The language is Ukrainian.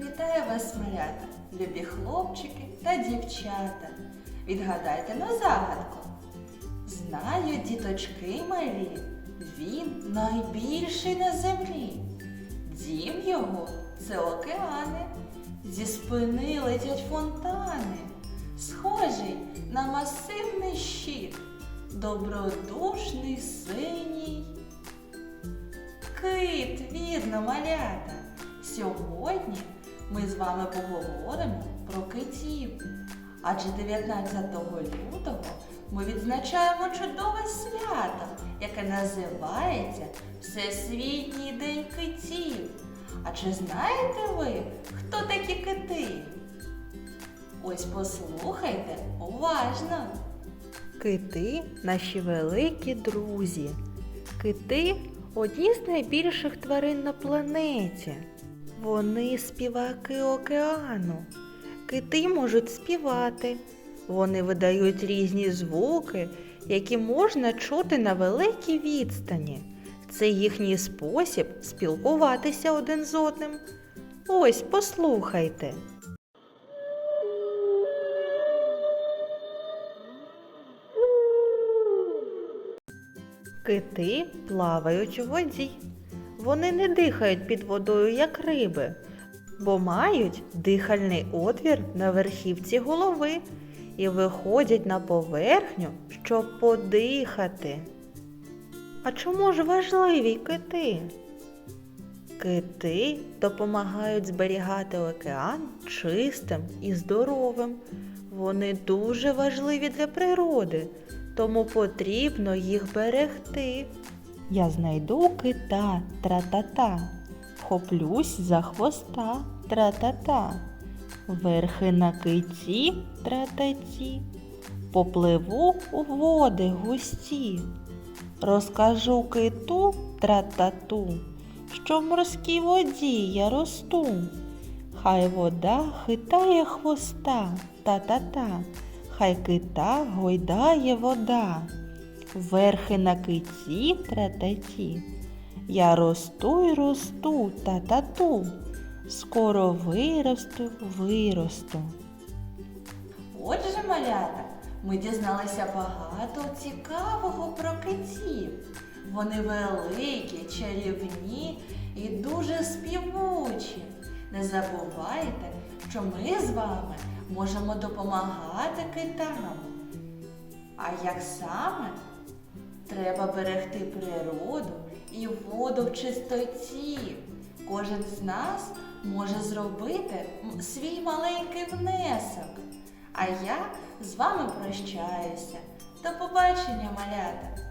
Вітаю вас, малята, любі хлопчики та дівчата. Відгадайте на загадку. Знаю, діточки малі, він найбільший на землі. Дім його це океани, зі спини летять фонтани, схожий на масивний щит, добродушний синій. Кит, вірно, малята. Сьогодні ми з вами поговоримо про китів. Адже 19 лютого ми відзначаємо чудове свято, яке називається Всесвітній день китів. А чи знаєте ви, хто такі кити? Ось послухайте уважно. Кити наші великі друзі. Кити одні з найбільших тварин на планеті. Вони співаки океану. Кити можуть співати. Вони видають різні звуки, які можна чути на великій відстані. Це їхній спосіб спілкуватися один з одним. Ось послухайте. Кити плавають у воді. Вони не дихають під водою, як риби, бо мають дихальний отвір на верхівці голови і виходять на поверхню, щоб подихати. А чому ж важливі кити? Кити допомагають зберігати океан чистим і здоровим. Вони дуже важливі для природи, тому потрібно їх берегти. Я знайду кита тра-та-та, вхоплюсь за хвоста тра-та-та, верхи на киті тра-та-ті, попливу у води густі, розкажу киту тра-та-ту, що в морській воді я росту. Хай вода хитає хвоста та-та-та, хай кита гойдає вода. Верхи на киті трататі. Я росту й росту та-та-ту. Скоро виросту, виросту. Отже, малята, ми дізналися багато цікавого про китів. Вони великі, чарівні і дуже співучі. Не забувайте, що ми з вами можемо допомагати китам. А як саме? Треба берегти природу і воду в чистоті. Кожен з нас може зробити свій маленький внесок. А я з вами прощаюся. До побачення, малята!